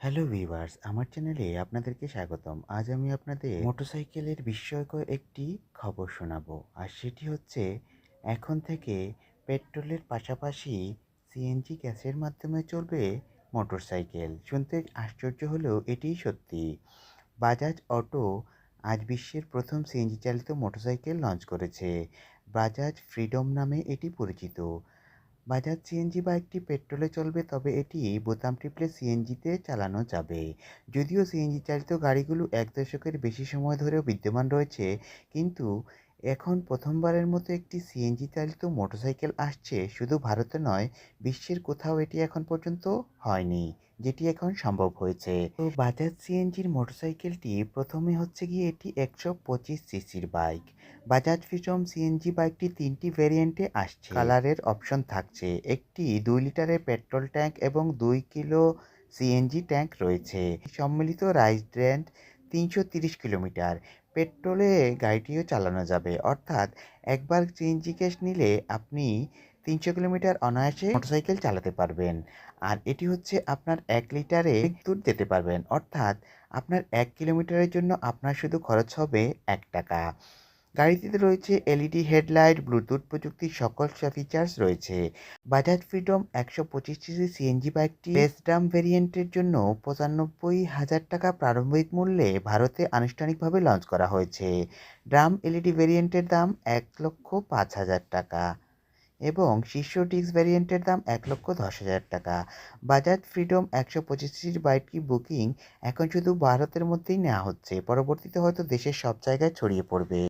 Hello viewers আমার চ্যানেলে আপনাদেরকে স্বাগতম। আজ আমি আপনাদের মোটরসাইকেলের বিস্ময়কর একটি খবর শোনাবো। আর সেটি হচ্ছে, এখন থেকে পেট্রোলের পাশাপাশি সিএনজি গ্যাসের মাধ্যমে চলবে মোটরসাইকেল। শুনতে আশ্চর্য হলেও এটিই সত্যি। বাজাজ অটো আজ বিশ্বের প্রথম সিএনজি চালিত মোটরসাইকেল লঞ্চ করেছে। বাজাজ ফ্রিডম নামে এটি পরিচিত। বাজাজ সিএনজি বাইকটি পেট্রোলে চলবে, তবে এটি বোতাম টিপলে সিএনজিতে চালানো যাবে। যদিও সিএনজি চালিত গাড়িগুলো এক দশকের বেশি সময় ধরেও বিদ্যমান রয়েছে, কিন্তু এখন প্রথমবারের মতো একটি সিএনজি চালিত মোটরসাইকেল আসছে, শুধু ভারতে নয়, বিশ্বের কোথাও এটি এখন পর্যন্ত হয়নি, যেটি এখন সম্ভব হয়েছে। তো বাজাজ সিএনজির মোটরসাইকেলটি প্রথমে হচ্ছে গিয়ে এটি একশো পঁচিশ সিসির বাইক। বাজাজ ফিটম সিএনজি বাইকটি তিনটি ভেরিয়েন্টে আসছে। কালারের অপশন থাকছে, একটি দুই লিটারের পেট্রোল ট্যাঙ্ক এবং দুই কিলো সিএনজি ট্যাঙ্ক রয়েছে। সম্মিলিত রাইস রেন্ট তিনশো কিলোমিটার। পেট্রোলে গাড়িটিও চালানো যাবে। অর্থাৎ একবার সিএনজি গ্যাস নিলে আপনি তিনশো কিলোমিটার অনায়াসে মোটরসাইকেল চালাতে পারবেন। আর এটি হচ্ছে আপনার এক লিটারে দূর যেতে পারবেন। অর্থাৎ আপনার এক কিলোমিটারের জন্য আপনার শুধু খরচ হবে এক টাকা। গাড়িটিতে রয়েছে এলইডি হেডলাইট, ব্লুটুথ প্রযুক্তির সকল ফিচার্স রয়েছে। বাজাজ ফ্রিডম একশো পঁচিশ সিসি সিএনজি বাইকটি বেস ড্রাম ভেরিয়েন্টের জন্য পঁচানব্বই হাজার টাকা প্রারম্ভিক মূল্যে ভারতে আনুষ্ঠানিকভাবে লঞ্চ করা হয়েছে। ড্রাম এলইডি ভেরিয়েন্টের দাম এক লক্ষ পাঁচ হাজার টাকা এবং শীর্ষ ডিস্ক ভ্যারিয়েন্টের দাম এক লক্ষ দশ হাজার টাকা। বাজাজ ফ্রিডম একশো পঁচিশ সিসির বাইকটি বুকিং এখন শুধু ভারতের মধ্যেই নেওয়া হচ্ছে। পরবর্তীতে হয়তো দেশের সব জায়গায় ছড়িয়ে পড়বে।